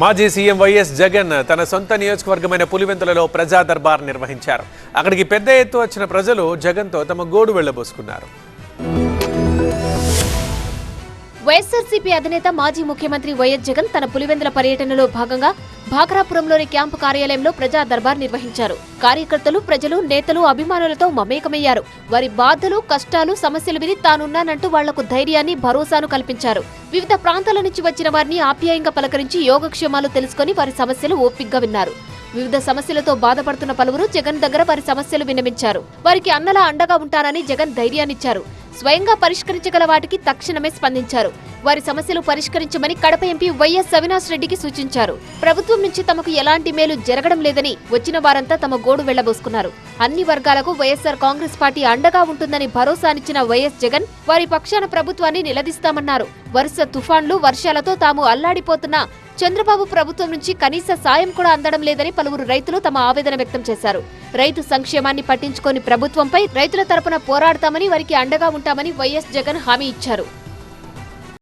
మాజీ CM YS Jagan తన సొంత నియోజకవర్గమైన పులివెందులలో ప్రజా దర్బార్ నిర్వహించారు. అక్కడికి పెద్ద ఎత్తు వచ్చిన ప్రజలు జగన్తో తమ గోడు వెళ్ళబోసుకున్నారు వైఎస్సార్సీపీ అధినేత మాజీ ముఖ్యమంత్రి వైఎస్ జగన్ తన పులివెందుల పర్యటనలో భాగంగా భాకరాపురంలోని క్యాంపు కార్యాలయంలో ప్రజా దర్బార్ నిర్వహించారు. కార్యకర్తలు ప్రజలు నేతలు అభిమానులతో మమేకమయ్యారు. వారి బాధలు కష్టాలు సమస్యలు విని తానున్నానంటూ వాళ్ళకు ధైర్యాన్ని భరోసాను కల్పించారు. వివిధ ప్రాంతాల నుంచి వచ్చిన వారిని ఆప్యాయంగా పలకరించి యోగక్షేమాలు తెలుసుకుని వారి సమస్యలు ఓపిగ్గా విన్నారు. వివిధ సమస్యలతో బాధపడుతున్న పలువురు జగన్ దగ్గర వారి సమస్యలు విన్నవించారు. వారికి అన్నలా అండగా ఉంటారని జగన్ ధైర్యాన్నిచ్చారు. స్వయంగా పరిష్కరించగల వాటికి తక్షణమే స్పందించారు. వారి సమస్యలు పరిష్కరించమని కడప ఎంపీ వైఎస్ అవినాష్ రెడ్డికి సూచించారు. ప్రభుత్వం నుంచి తమకు ఎలాంటి మేలు జరగడం లేదని వచ్చిన వారంతా తమ గోడు వెళ్ళబోసుకున్నారు. అన్ని వర్గాలకు వైఎస్ఆర్ కాంగ్రెస్ పార్టీ అండగా ఉంటుందని భరోసానిచ్చిన వైఎస్ జగన్ వారి పక్షాన ప్రభుత్వాన్ని నిలదీస్తామన్నారు. వరుస తుఫాన్లు వర్షాలతో తాము అల్లాడిపోతున్న చంద్రబాబు ప్రభుత్వం నుంచి కనీస సాయం కూడా అందడం లేదని పలువురు రైతులు తమ ఆవేదన వ్యక్తం చేశారు. రైతు సంక్షేమాన్ని పట్టించుకొని ప్రభుత్వంపై రైతుల తరపున పోరాడతామని వారికి అండగా ఉంటామని వైఎస్ జగన్ హామీ ఇచ్చారు.